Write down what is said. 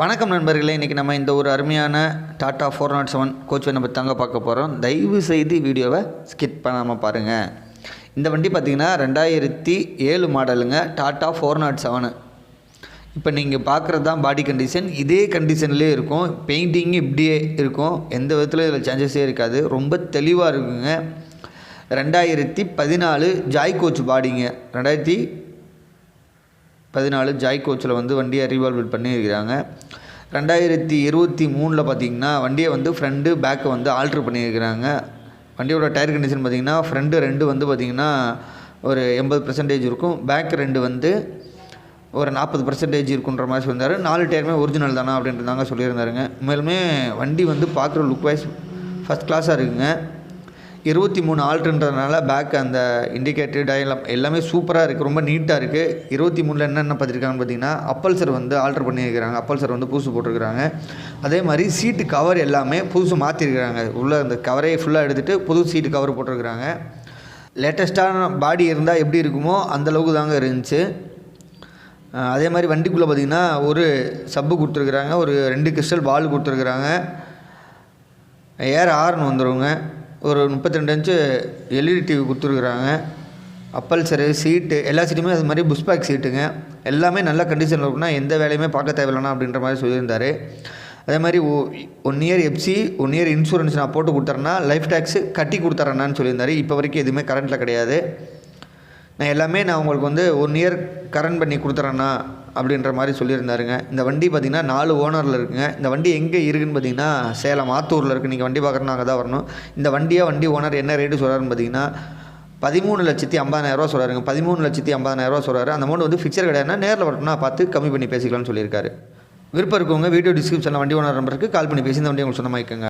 வணக்கம் நண்பர்களே இன்றைக்கி நம்ம இந்த ஒரு அருமையான Tata four nought seven coach நம்ம தாங்க பார்க்க போகிறோம் தயவு செய்து வீடியோவை ஸ்கிப் பண்ணாமல் பாருங்கள் இந்த வண்டி பார்த்திங்கன்னா ரெண்டாயிரத்தி ஏழு மாடலுங்க டாட்டா ஃபோர் நாட் செவனு. இப்போ நீங்கள் பார்க்குறது தான் பாடி கண்டிஷன் இதே கண்டிஷன்லேயே இருக்கும். பெயிண்டிங் இப்படியே இருக்கும். எந்த விதத்தில் இதில் சேஞ்சஸே இருக்காது. ரொம்ப தெளிவாக இருக்குங்க. ரெண்டாயிரத்தி பதினாலு ஜாய் கோச் பாடிங்க ரெண்டாயிரத்தி பதினாலு ஜாய் கோச்சில் வந்து வண்டியை ரீவால்வேட் பண்ணியிருக்கிறாங்க. ரெண்டாயிரத்தி இருபத்தி மூணில் பார்த்தீங்கன்னா வண்டியை வந்து ஃப்ரண்ட்டு பேக்கை வந்து ஆல்ட்ரு பண்ணியிருக்கிறாங்க. வண்டியோட டயர் கண்டிஷன் பார்த்திங்கன்னா ஃப்ரண்ட்டு ரெண்டு வந்து பார்த்திங்கன்னா ஒரு எண்பது பர்சன்டேஜ் இருக்கும். பேக் ரெண்டு வந்து ஒரு நாற்பது பர்சன்டேஜ் இருக்குன்ற மாதிரி சொல்லியிருந்தாரு. நாலு டயருமே ஒரிஜினல் தானா அப்படின்றதாங்க சொல்லியிருந்தாருங்க. மேலுமே வண்டி வந்து பார்க்குற லுக் வைஸ் ஃபஸ்ட் கிளாஸாக இருக்குங்க. இருபத்தி மூணு ஆல்ட்ன்றதுனால பேக் அந்த இண்டிகேட்டர் டயலாம் எல்லாமே சூப்பராக இருக்குது ரொம்ப நீட்டாக இருக்குது இருபத்தி மூணில் என்னென்ன பார்த்துருக்காங்கன்னு பார்த்தீங்கன்னா அப்பல்சர் வந்து ஆல்ட்ரு பண்ணியிருக்கிறாங்க. அப்பல்சர் வந்து புதுசு போட்டிருக்கிறாங்க. அதே மாதிரி சீட்டு கவர் எல்லாமே புதுசு மாற்றிருக்கிறாங்க உள்ளே அந்த கவரே ஃபுல்லாக எடுத்துகிட்டு புது சீட்டு கவர் போட்டிருக்கிறாங்க. லேட்டஸ்ட்டான பாடி இருந்தால் எப்படி இருக்குமோ அந்தளவுக்கு தாங்க இருந்துச்சு. அதே மாதிரி வண்டிக்குள்ளே பார்த்திங்கன்னா ஒரு சப்பு கொடுத்துருக்குறாங்க. ஒரு ரெண்டு கிறிஸ்டல் பால் கொடுத்துருக்குறாங்க. ஏர் ஆர்ன் வந்துடுங்க ஒரு முப்பத்தி ரெண்டு இன்ச்சு எல்இடி டிவி கொடுத்துருக்குறாங்க. அப்பல்சரு சீட்டு எல்லா சீட்டுமே அது மாதிரி புஷ் பேக் சீட்டுங்க எல்லாமே நல்ல கண்டிஷனில் இருக்குன்னா எந்த வேலையுமே பார்க்க தேவையில்லைனா அப்படின்ற மாதிரி சொல்லியிருந்தார். அதே மாதிரி one year FC one year insurance நான் போட்டு கொடுத்துறேன்னா லைஃப் டேக்ஸு கட்டி கொடுத்தறேன்னான்னு சொல்லியிருந்தாரு. இப்போ வரைக்கும் எதுவுமே கரண்ட்டில் கிடையாது. நான் எல்லாமே நான் உங்களுக்கு வந்து ஒன் இயர் கரண்ட் பண்ணி கொடுத்துறேண்ணா அப்படின்ற மாதிரி சொல்லியிருந்தாருங்க. இந்த வண்டி பார்த்திங்கன்னா நாலு ஓனரில் இருக்குங்க. இந்த வண்டி எங்கே இருக்குதுன்னு பார்த்தீங்கன்னா சேலம் ஆத்தூரில் இருக்குது நீங்கள் வண்டி பார்க்குறேன்னா அங்கே தான் வரணும். இந்த வண்டியாக வண்டி ஓனர் என்ன ரேட்டு சொல்கிறாருன்னு பார்த்தீங்கன்னா பதிமூணு லட்சத்தி ஐம்பதாயிரரூவா சொல்கிறாருங்க பதிமூணு லட்சத்தி ஐம்பதாயிரரூவா சொல்கிறாரு அந்த அமௌண்ட் வந்து ஃபிக்சர் கிடையாதுன்னா நேரில் வரணும்னா பார்த்து கம்மி பண்ணி பேசிக்கலாம்னு சொல்லியிருக்காரு. விருப்பம் இருக்கவங்க வீடியோ டிஸ்கிரிப்ஷனில் வண்டி ஓனர் நம்பருக்கு கால் பண்ணி பேசி இந்த வண்டி உங்களுக்கு சொந்தமாக்கிக்கோங்க.